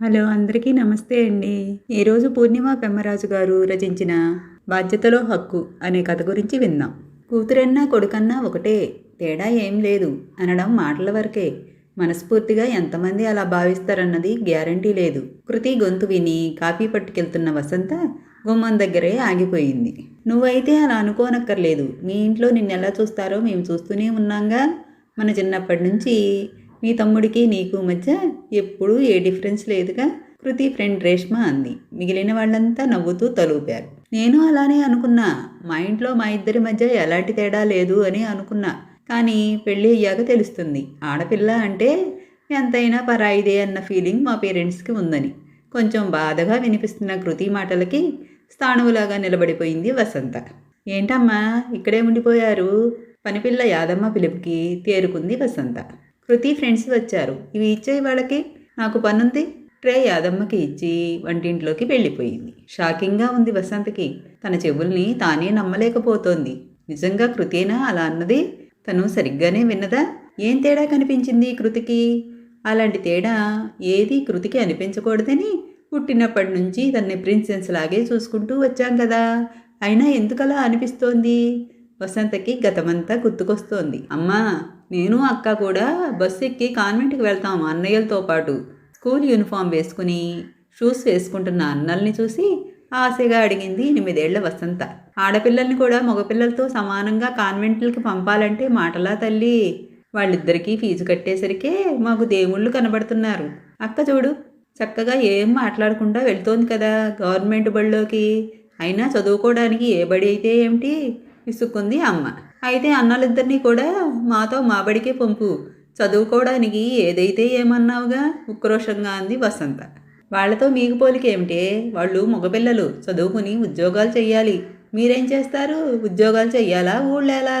Hello అందరికీ నమస్తే అండి. ఈరోజు పూర్ణిమ పెమ్మరాజు గారు రచించిన బాధ్యతలో హక్కు అనే కథ గురించి విందాం. కూతురన్నా కొడుకన్నా ఒకటే తేడా ఏం లేదు అనడం మాటల వరకే. మనస్ఫూర్తిగా ఎంతమంది అలా భావిస్తారన్నది గ్యారంటీ లేదు. కృతి గొంతు విని కాఫీ పట్టుకెళ్తున్న వసంత గుమ్మం దగ్గరే ఆగిపోయింది. నువ్వైతే అలా అనుకోనక్కర్లేదు. మీ ఇంట్లో నిన్నెలా చూస్తారో మేము చూస్తూనే ఉన్నాంగా. మన చిన్నప్పటి నుంచి మీ తమ్ముడికి నీకు మధ్య ఎప్పుడూ ఏ డిఫరెన్స్ లేదుగా? కృతి ఫ్రెండ్ రేష్మ అంది. మిగిలిన వాళ్ళంతా నవ్వుతూ తలూపారు. నేను అలానే అనుకున్నా. మా ఇంట్లో మా ఇద్దరి మధ్య ఎలాంటి తేడా లేదు అని అనుకున్నా. కానీ పెళ్ళి అయ్యాక తెలుస్తుంది. ఆడపిల్ల అంటే ఎంతైనా పరాయిదే అన్న ఫీలింగ్ మా పేరెంట్స్కి ఉందని. కొంచెం బాధగా వినిపిస్తున్న కృతి మాటలకి స్థాణువులాగా నిలబడిపోయింది వసంత. ఏంటమ్మా ఇక్కడే ఉండిపోయారు? పనిపిల్ల యాదమ్మ పిలుపుకి తేరుకుంది వసంత. కృతి ఫ్రెండ్స్ వచ్చారు. ఇవి ఇచ్చే వాళ్ళకి? నాకు పనుంది? ట్రే యాదమ్మకి ఇచ్చి వంటింట్లోకి వెళ్ళిపోయింది. షాకింగ్గా ఉంది వసంతకి. తన చెవుల్ని తానే నమ్మలేకపోతోంది. నిజంగా కృతేనా అలా అన్నది? తను సరిగ్గానే విన్నదా? ఏం తేడా కనిపించింది కృతికి? అలాంటి తేడా ఏది కృతికి అనిపించకూడదని? పుట్టినప్పటి నుంచి తన్ని ప్రిన్సెన్స్ లాగే చూసుకుంటూ వచ్చాం కదా. అయినా ఎందుకలా అనిపిస్తోంది? వసంతకి గతమంతా గుర్తుకొస్తోంది. అమ్మా నేను అక్క కూడా బస్సు ఎక్కి కాన్వెంట్కి వెళ్తాం అన్నయ్యలతో పాటు. స్కూల్ యూనిఫామ్ వేసుకుని షూస్ వేసుకుంటున్న అన్నల్ని చూసి ఆశగా అడిగింది ఎనిమిదేళ్ళ వసంత. ఆడపిల్లల్ని కూడా మగపిల్లలతో సమానంగా కాన్వెంట్లకి పంపాలంటే మాటలా తల్లి. వాళ్ళిద్దరికీ ఫీజు కట్టేసరికే మాకు దేవుళ్ళు కనబడుతున్నారు. అక్క చూడు చక్కగా ఏం మాట్లాడకుండా వెళ్తోంది కదా గవర్నమెంట్ బడిలోకి అయినా చదువుకోవడానికి ఏ బడి అయితే ఏమిటి? విసుక్కుంది అమ్మ. అయితే అన్నలిద్దరినీ కూడా మాతో మాబడికే పంపు. చదువుకోవడానికి ఏదైతే ఏమన్నావుగా? ఉక్రోషంగా అంది వసంత. వాళ్ళతో మీకు పోలికేమిటే వాళ్ళు మగపిల్లలు. చదువుకుని ఉద్యోగాలు చెయ్యాలి. మీరేం చేస్తారు? ఉద్యోగాలు చెయ్యాలా? ఊళ్ళేలా?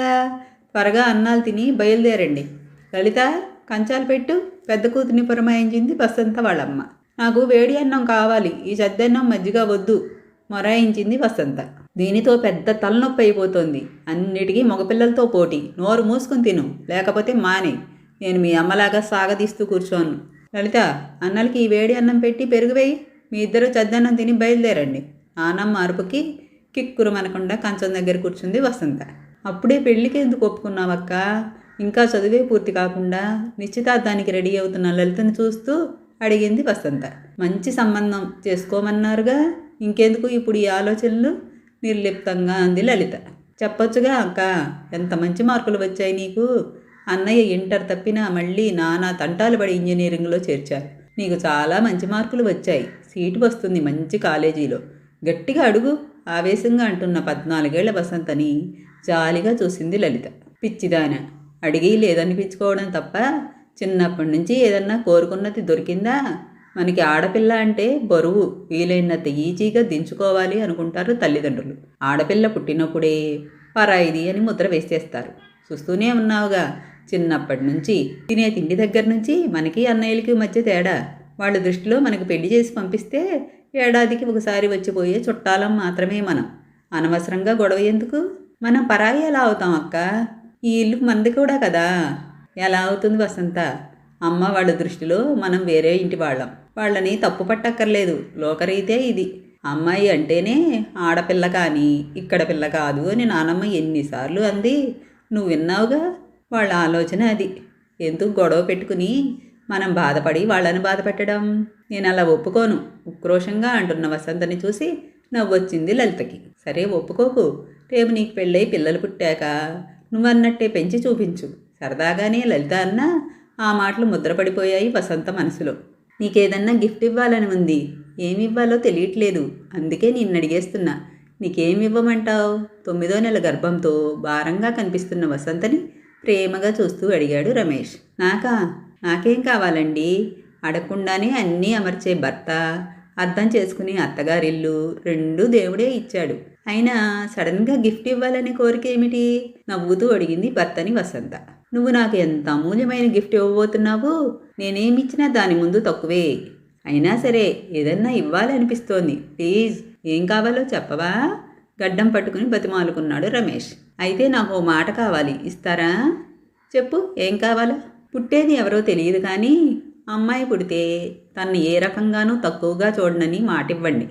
త్వరగా అన్నాలు తిని బయలుదేరండి. లలిత కంచాలు పెట్టు. పెద్ద కూతుని పురమాయించింది వసంత వాళ్ళమ్మ. నాకు వేడి అన్నం కావాలి. ఈ చద్దన్నం మజ్జిగ వద్దు. మొరాయించింది వసంత. దీనితో పెద్ద తలనొప్పి అయిపోతుంది. అన్నిటికీ మగపిల్లలతో పోటీ. నోరు మూసుకుని తిను. లేకపోతే మానే. నేను మీ అమ్మలాగా సాగదీస్తూ కూర్చోను. లలిత అన్నలకి ఈ వేడి అన్నం పెట్టి పెరుగువేయి మీ ఇద్దరు చద్దన్నం తిని బయలుదేరండి. నానమ్మ అరుపుకి కిక్కురు మనకుండా కంచం దగ్గర కూర్చుంది వసంత. అప్పుడే పెళ్ళికి ఎందుకు ఒప్పుకున్నావక్క? ఇంకా చదువే పూర్తి కాకుండా నిశ్చితార్థానికి రెడీ అవుతున్న లలితను చూస్తూ అడిగింది వసంత. మంచి సంబంధం చేసుకోమన్నారుగా? ఇంకెందుకు ఇప్పుడు ఈ ఆలోచనలు? నిర్లిప్తంగా అంది లలిత. చెప్పొచ్చుగా అక్క ఎంత మంచి మార్కులు వచ్చాయి నీకు? అన్నయ్య ఇంటర్ తప్పినా మళ్ళీ నానా తంటాలు పడి ఇంజనీరింగ్లో చేర్చారు. నీకు చాలా మంచి మార్కులు వచ్చాయి. సీటు వస్తుంది మంచి కాలేజీలో. గట్టిగా అడుగు ఆవేశంగా అంటున్న పద్నాలుగేళ్ళ వసంతని జాలిగా చూసింది లలిత. పిచ్చిదాన అడిగి లేదనిపించుకోవడం తప్ప చిన్నప్పటి నుంచి ఏదన్నా కోరుకున్నది దొరికిందా? మనకి ఆడపిల్ల అంటే బరువు వీలైనంత ఈజీగా దించుకోవాలి అనుకుంటారు తల్లిదండ్రులు. ఆడపిల్ల పుట్టినప్పుడే పరాయిది అని ముద్ర వేసేస్తారు. చూస్తూనే ఉన్నావుగా చిన్నప్పటి నుంచి తినే తిండి దగ్గర నుంచి మనకి అన్నయ్యలకి మధ్య తేడా. వాళ్ళ దృష్టిలో మనకు పెళ్ళి చేసి పంపిస్తే ఏడాదికి ఒకసారి వచ్చిపోయే చుట్టాలం మాత్రమే మనం. అనవసరంగా గొడవ ఎందుకు? మనం పరాయి ఎలా అవుతాం అక్క? ఈ ఇల్లు మనది కూడా కదా. ఎలా అవుతుంది వసంత? అమ్మ వాళ్ళ దృష్టిలో మనం వేరే ఇంటి వాళ్ళం. వాళ్ళని తప్పు పట్టక్కర్లేదు. లోకరీతే ఇది. అమ్మాయి అంటేనే ఆడపిల్ల కానీ ఇక్కడ పిల్ల కాదు అని నానమ్మ ఎన్నిసార్లు అంది. నువ్వు విన్నావుగా? వాళ్ళ ఆలోచన అది. ఎందుకు గొడవ పెట్టుకుని మనం బాధపడి వాళ్ళని బాధ పెట్టడం నేను అలా ఒప్పుకోను. ఉక్రోషంగా అంటున్న వసంతని చూసి నవ్వొచ్చింది లలితకి. సరే ఒప్పుకోకు. రేపు నీకు పెళ్ళై పిల్లలు పుట్టాక నువ్వన్నట్టే పెంచి చూపించు. సరదాగానే లలిత అన్న ఆ మాటలు ముద్రపడిపోయాయి వసంత మనసులో. నీకేదన్నా గిఫ్ట్ ఇవ్వాలని ఉంది. ఏమి ఇవ్వాలో తెలియట్లేదు. అందుకే నిన్ను అడిగేస్తున్నా నీకేమి ఇవ్వమంటావు తొమ్మిదో నెల గర్భంతో భారంగా కనిపిస్తున్న వసంతని ప్రేమగా చూస్తూ అడిగాడు రమేష్. నాకా? నాకేం కావాలండి? అడగకుండానే అన్నీ అమర్చే భర్త అర్థం చేసుకుని అత్తగారిల్లు రెండూ దేవుడే ఇచ్చాడు. అయినా సడన్గా గిఫ్ట్ ఇవ్వాలనే కోరిక ఏమిటి నవ్వుతూ అడిగింది భర్తని వసంత. నువ్వు నాకు ఎంత అమూల్యమైన గిఫ్ట్ ఇవ్వబోతున్నావు నేనేమిచ్చినా దాని ముందు తక్కువే. అయినా సరే ఏదన్నా ఇవ్వాలనిపిస్తోంది. ప్లీజ్ ఏం కావాలో చెప్పవా? గడ్డం పట్టుకుని బతిమాలుకున్నాడు రమేష్. అయితే నాకు ఓ మాట కావాలి. ఇస్తారా? చెప్పు ఏం కావాలో? పుట్టేది ఎవరో తెలియదు కానీ అమ్మాయి పుడితే తను ఏ రకంగానూ తక్కువగా చూడనని మాటివ్వండి.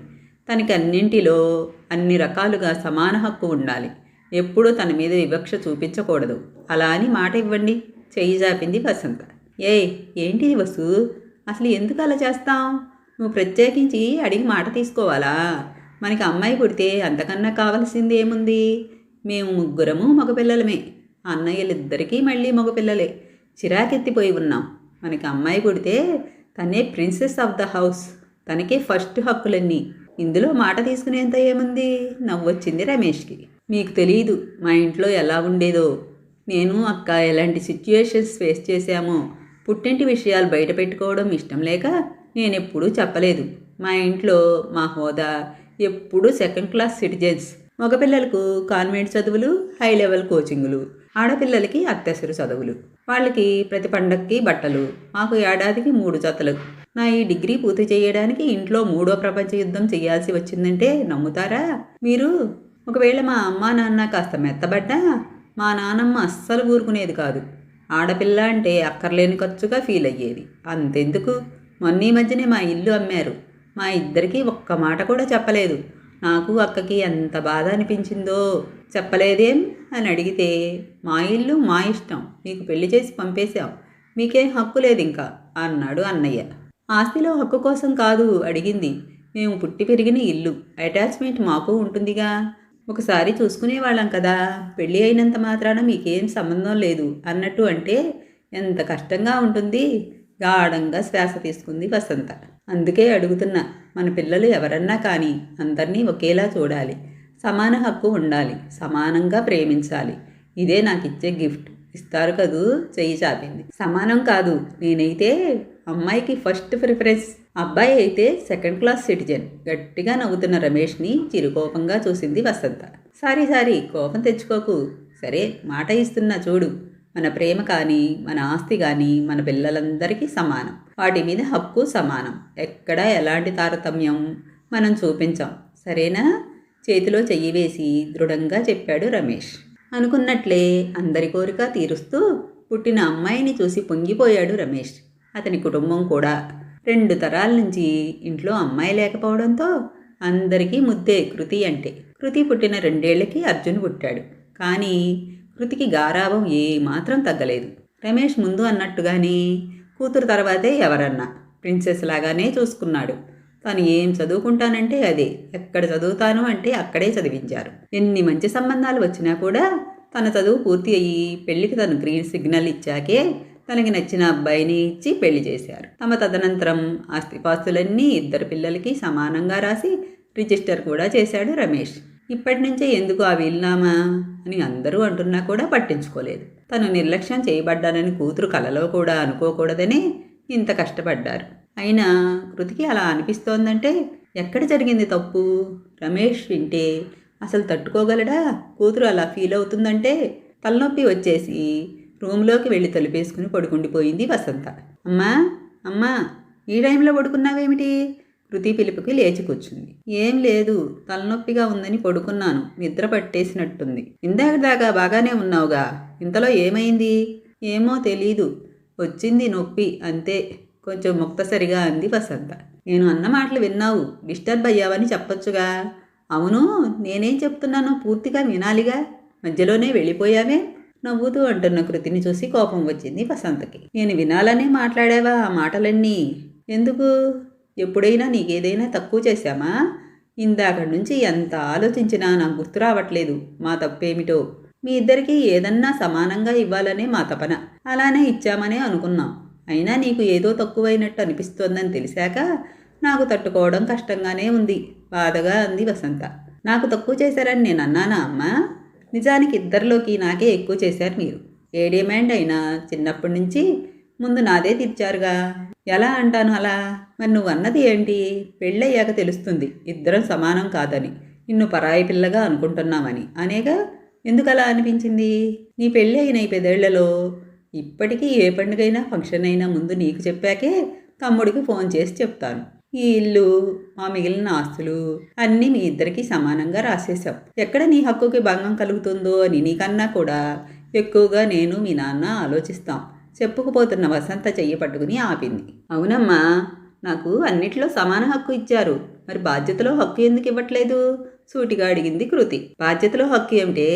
తనకి అన్నింటిలో అన్ని రకాలుగా సమాన హక్కు ఉండాలి. ఎప్పుడూ తన మీద వివక్ష చూపించకూడదు. అలా అని మాట ఇవ్వండి చెయ్యి జాపింది వసంత. ఏయ్ ఏంటిది వసు? అసలు ఎందుకు అలా చేస్తాం నువ్వు ప్రత్యేకించి అడిగి మాట తీసుకోవాలా? మనకి అమ్మాయి పుడితే అంతకన్నా కావాల్సింది ఏముంది? మేము ముగ్గురము మగపిల్లలమే. అన్నయ్యలిద్దరికీ మళ్ళీ మగపిల్లలే. చిరాకెత్తిపోయి ఉన్నాం. మనకి అమ్మాయి పుడితే తనే ప్రిన్సెస్ ఆఫ్ ద హౌస్. తనకే ఫస్ట్ హక్కులన్నీ. ఇందులో మాట తీసుకునేంత ఏముంది? నవ్వొచ్చింది రమేష్కి. మీకు తెలియదు మా ఇంట్లో ఎలా ఉండేదో. నేను అక్క ఎలాంటి సిచ్యుయేషన్స్ ఫేస్ చేశామో. పుట్టింటి విషయాలు బయట పెట్టుకోవడం ఇష్టం లేక నేను ఎప్పుడూ చెప్పలేదు. మా ఇంట్లో మా హోదా ఎప్పుడూ సెకండ్ క్లాస్ సిటిజన్స్ మగపిల్లలకు కాన్వెంట్ చదువులు హై లెవెల్ కోచింగులు ఆడపిల్లలకి అత్యవసర చదువులు. వాళ్ళకి ప్రతి పండక్కి బట్టలు మాకు ఏడాదికి మూడు జతలు. నా ఈ డిగ్రీ పూర్తి చేయడానికి ఇంట్లో మూడో ప్రపంచ యుద్ధం చేయాల్సి వచ్చిందంటే నమ్ముతారా? మీరు? ఒకవేళ మా అమ్మా నాన్న కాస్త మెత్తబడ్డా మా నానమ్మ అస్సలు ఊరుకునేది కాదు. ఆడపిల్ల అంటే అక్కర్లేని ఖర్చుగా ఫీల్ అయ్యేది. అంతెందుకు? మొన్న ఈ మధ్యనే మా ఇల్లు అమ్మారు. మా ఇద్దరికీ ఒక్క మాట కూడా చెప్పలేదు. నాకు అక్కకి ఎంత బాధ అనిపించిందో చెప్పలేదేం? అని అడిగితే మా ఇల్లు మా ఇష్టం. మీకు పెళ్ళి చేసి పంపేశాం. మీకేం హక్కు లేదు ఇంకా అన్నాడు అన్నయ్య. ఆస్తిలో హక్కు కోసం కాదు అడిగింది. మేము పుట్టి పెరిగిన ఇల్లు. అటాచ్మెంట్ మాకు ఉంటుందిగా? ఒకసారి చూసుకునేవాళ్ళం కదా. పెళ్ళి అయినంత మాత్రాన మీకేం సంబంధం లేదు అన్నట్టు అంటే ఎంత కష్టంగా ఉంటుంది. గాఢంగా శ్వాస తీసుకుంది వసంత. అందుకే అడుగుతున్నా మన పిల్లలు ఎవరన్నా కానీ అందరినీ ఒకేలా చూడాలి. సమాన హక్కు ఉండాలి. సమానంగా ప్రేమించాలి. ఇదే నాకు ఇచ్చే గిఫ్ట్. ఇస్తారు కదూ? చెయ్యి చాపింది. సమానం కాదు. నేనైతే అమ్మాయికి ఫస్ట్ ప్రిఫరెన్స్ అబ్బాయి అయితే సెకండ్ క్లాస్ సిటిజన్. గట్టిగా నవ్వుతున్న రమేష్ని చిరుకోపంగా చూసింది వసంత. సారీ సారీ కోపం తెచ్చుకోకు. సరే మాట ఇస్తున్నా చూడు. మన ప్రేమ కానీ మన ఆస్తి కానీ మన పిల్లలందరికీ సమానం. వాటి మీద హక్కు సమానం. ఎక్కడ ఎలాంటి తారతమ్యం? మనం చూపించాం. సరేనా? చేతిలో చెయ్యి వేసి దృఢంగా చెప్పాడు రమేష్. అనుకున్నట్లే అందరి కోరిక తీరుస్తూ పుట్టిన అమ్మాయిని చూసి పొంగిపోయాడు రమేష్. అతని కుటుంబం కూడా రెండు తరాల నుంచి ఇంట్లో అమ్మాయి లేకపోవడంతో అందరికీ ముద్దే కృతి అంటే. కృతి పుట్టిన రెండేళ్ళకి అర్జున్ పుట్టాడు. కానీ కృతికి గారాభం ఏమాత్రం తగ్గలేదు. రమేష్ ముందు అన్నట్టుగానే కూతురు తర్వాతే ఎవరన్నా ప్రిన్సెస్ లాగానే చూసుకున్నాడు. తను ఏం చదువుకుంటానంటే అదే. ఎక్కడ చదువుతాను అంటే అక్కడే చదివించారు. ఎన్ని మంచి సంబంధాలు వచ్చినా కూడా తన చదువు పూర్తి అయ్యి పెళ్ళికి తను గ్రీన్ సిగ్నల్ ఇచ్చాకే తనకి నచ్చిన అబ్బాయిని ఇచ్చి పెళ్ళి చేశారు. తమ తదనంతరం ఆస్తిపాస్తులన్నీ ఇద్దరు పిల్లలకి సమానంగా రాసి రిజిస్టర్ కూడా చేశాడు రమేష్. ఇప్పటి నుంచే ఎందుకు ఆ వీలునామా అని అందరూ అంటున్నా కూడా పట్టించుకోలేదు. తను నిర్లక్ష్యం చేయబడ్డానని కూతురు కలలో కూడా అనుకోకూడదని ఇంత కష్టపడ్డారు. అయినా కృతికి అలా అనిపిస్తోందంటే ఎక్కడ జరిగింది తప్పు? రమేష్ వింటే అసలు తట్టుకోగలడా? కూతురు అలా ఫీల్ అవుతుందంటే తలనొప్పి వచ్చేసి రూమ్లోకి వెళ్ళి తలుపేసుకుని పడుకుండిపోయింది వసంత. అమ్మా అమ్మా ఈ టైంలో పడుకున్నావేమిటి? కృతి పిలుపుకి లేచి కూర్చుంది. ఏం లేదు తలనొప్పిగా ఉందని పడుకున్నాను నిద్ర పట్టేసినట్టుంది. ఇందాక దాకా బాగానే ఉన్నావుగా ఇంతలో ఏమైంది? ఏమో తెలీదు వచ్చింది నొప్పి అంతే కొంచెం ముక్తసరిగా అంది వసంత. నేను అన్న మాటలు విన్నావు డిస్టర్బ్ అయ్యావని చెప్పొచ్చుగా. అవును నేనేం చెప్తున్నానో పూర్తిగా వినాలిగా. మధ్యలోనే వెళ్ళిపోయావే నవ్వుతూ అంటున్న కృతిని చూసి కోపం వచ్చింది వసంతకి. నేను వినాలనే మాట్లాడావా ఆ మాటలన్నీ? ఎందుకు? ఎప్పుడైనా నీకేదైనా తక్కువ చేశామా? ఇందాక నుంచి ఎంత ఆలోచించినా నాకు గుర్తు రావట్లేదు. మా తప్పేమిటో? మీ ఇద్దరికీ ఏదన్నా సమానంగా ఇవ్వాలనే మా తపన. అలానే ఇచ్చామనే అనుకున్నాం. అయినా నీకు ఏదో తక్కువైనట్టు అనిపిస్తోందని తెలిసాక నాకు తట్టుకోవడం కష్టంగానే ఉంది. బాధగా అంది వసంత. నాకు తక్కువ చేశారని నేను అన్నానా అమ్మా? నిజానికి ఇద్దరిలోకి నాకే ఎక్కువ చేశారు మీరు. ఏ డిమాండ్ అయినా చిన్నప్పటి నుంచి ముందు నాదే తీర్చారుగా. ఎలా అంటాను అలా? మరి నువ్వు అన్నది ఏంటి? పెళ్ళయ్యాక తెలుస్తుంది. ఇద్దరం సమానం కాదని. నిన్ను పరాయి పిల్లగా అనుకుంటున్నామని. అనేగా? ఎందుకలా అనిపించింది? నీ పెళ్ళి అయిన ఈ పెదేళ్ళలో ఇప్పటికీ ఏ పండుగైనా ఫంక్షన్ అయినా ముందు నీకు చెప్పాకే తమ్ముడికి ఫోన్ చేసి చెప్తాను. ఈ ఇల్లు మా మిగిలిన ఆస్తులు అన్నీ మీ ఇద్దరికి సమానంగా రాసేశాం ఎక్కడ నీ హక్కుకి భంగం కలుగుతుందో అని నీకన్నా కూడా ఎక్కువగా నేను మీ నాన్న ఆలోచిస్తాం. చెప్పుకుపోతున్న వసంత చెయ్యి పట్టుకుని ఆపింది. అవునమ్మా నాకు అన్నిట్లో సమాన హక్కు ఇచ్చారు. మరి బాధ్యతలో హక్కు ఎందుకు ఇవ్వట్లేదు? సూటిగా అడిగింది కృతి. బాధ్యతలో హక్కు ఏమిటే?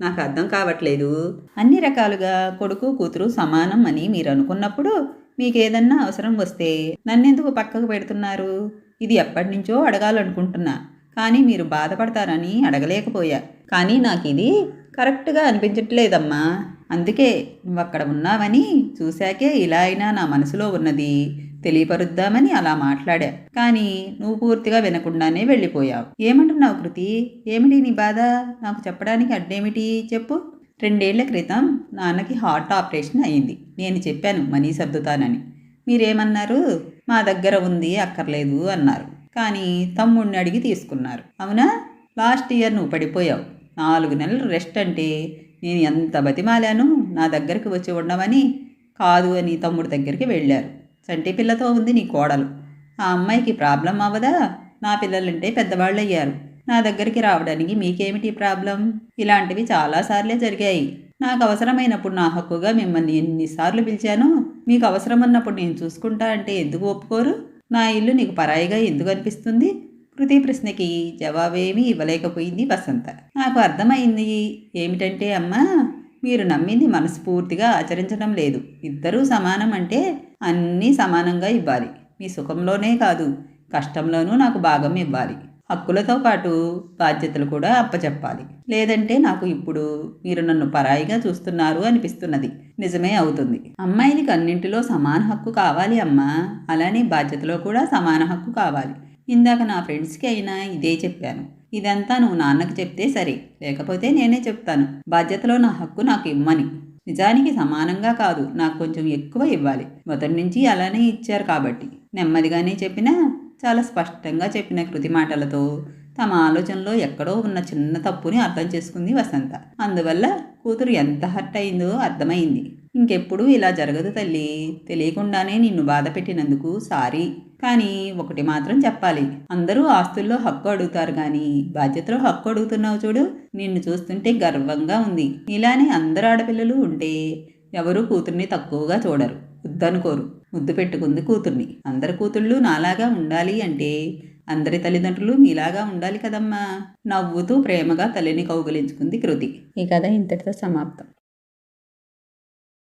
నాకు అర్థం కావట్లేదు. అన్ని రకాలుగా కొడుకు కూతురు సమానం అని మీరు అనుకున్నప్పుడు మీకేదన్నా అవసరం వస్తే నన్నెందుకు పక్కకు పెడుతున్నారు? ఇది ఎప్పటి నుంచో అడగాలనుకుంటున్నా. కానీ మీరు బాధపడతారని అడగలేకపోయా. కానీ నాకు ఇది కరెక్ట్గా అనిపించట్లేదమ్మా. అందుకే నువ్వు అక్కడ ఉన్నావని చూశాకే ఇలా అయినా నా మనసులో ఉన్నది. తెలియపరుద్దామని అలా మాట్లాడా. కానీ నువ్వు పూర్తిగా వినకుండానే వెళ్ళిపోయావు. ఏమంటున్నావు కృతి? ఏమిటి నీ బాధ? నాకు చెప్పడానికి అడ్డేమిటి? చెప్పు. రెండేళ్ళ క్రితం నాన్నకి హార్ట్ ఆపరేషన్ అయింది. నేను చెప్పాను మనీ సర్దుతానని. మీరేమన్నారు? మా దగ్గర ఉంది అక్కర్లేదు అన్నారు. కానీ తమ్ముడిని అడిగి తీసుకున్నారు. అవునా? లాస్ట్ ఇయర్ నువ్వు పడిపోయావు. నాలుగు నెలలు రెస్ట్ అంటే నేను ఎంత బతిమాలాను? నా దగ్గరికి వచ్చి ఉండమని? కాదు అని తమ్ముడి దగ్గరికి వెళ్ళారు. చంటి పిల్లతో ఉంది నీ కోడలు. ఆ అమ్మాయికి ప్రాబ్లం అవ్వదా? నా పిల్లలంటే పెద్దవాళ్ళు అయ్యారు నా దగ్గరికి రావడానికి మీకేమిటి ప్రాబ్లం? ఇలాంటివి చాలాసార్లే జరిగాయి. నాకు అవసరమైనప్పుడు నా హక్కుగా మిమ్మల్ని ఎన్నిసార్లు పిలిచాను? మీకు అవసరమన్నప్పుడు నేను చూసుకుంటా అంటే ఎందుకు ఒప్పుకోరు? నా ఇల్లు నీకు పరాయిగా ఎందుకు అనిపిస్తుంది? కృతి ప్రశ్నకి జవాబేమీ ఇవ్వలేకపోయింది వసంత. నాకు అర్థమైంది. ఏమిటంటే అమ్మా మీరు నమ్మింది మనస్ఫూర్తిగా ఆచరించడం లేదు. ఇద్దరూ సమానం అంటే అన్నీ సమానంగా ఇవ్వాలి. మీ సుఖంలోనే కాదు కష్టంలోనూ నాకు భాగం ఇవ్వాలి. హక్కులతో పాటు బాధ్యతలు కూడా అప్పచెప్పాలి. లేదంటే నాకు ఇప్పుడు మీరు నన్ను పరాయిగా చూస్తున్నారు అనిపిస్తున్నది. నిజమే అవుతుంది. అమ్మాయినికి అన్నింటిలో సమాన హక్కు కావాలి అమ్మా. అలానే బాధ్యతలో కూడా సమాన హక్కు కావాలి. ఇందాక నా ఫ్రెండ్స్కి అయినా ఇదే చెప్పాను. ఇదంతా నువ్వు నాన్నకు చెప్తే సరే. లేకపోతే నేనే చెప్తాను. బాధ్యతలో నా హక్కు నాకు ఇమ్మని. నిజానికి సమానంగా కాదు. నాకు కొంచెం ఎక్కువ ఇవ్వాలి. మొదటి నుంచి అలానే ఇచ్చారు కాబట్టి. నెమ్మదిగానే చెప్పినా చాలా స్పష్టంగా చెప్పిన కృతి మాటలతో తమ ఆలోచనలో ఎక్కడో ఉన్న చిన్న తప్పుని అర్థం చేసుకుంది వసంత. అందువల్ల కూతురు ఎంత హర్ట్ అయిందో అర్థమైంది. ఇంకెప్పుడు ఇలా జరగదు తల్లి. తెలియకుండానే నిన్ను బాధ పెట్టినందుకు సారీ. కానీ ఒకటి మాత్రం చెప్పాలి. అందరూ ఆస్తుల్లో హక్కు అడుగుతారు కానీ బాధ్యతలో హక్కు అడుగుతున్నావు చూడు. నిన్ను చూస్తుంటే గర్వంగా ఉంది. ఇలానే అందరు ఆడపిల్లలు ఉంటే ఎవరూ కూతుర్ని తక్కువగా చూడరు. వద్దనుకోరు. ముద్దు పెట్టుకుంది కూతుర్ని. అందరి కూతుళ్ళు నాలాగా ఉండాలి అంటే అందరి తల్లిదండ్రులు మీలాగా ఉండాలి కదమ్మా. నవ్వుతూ ప్రేమగా తల్లిని కౌగిలించుకుంది కృతి. ఈ కథ ఇంతటితో సమాప్తం.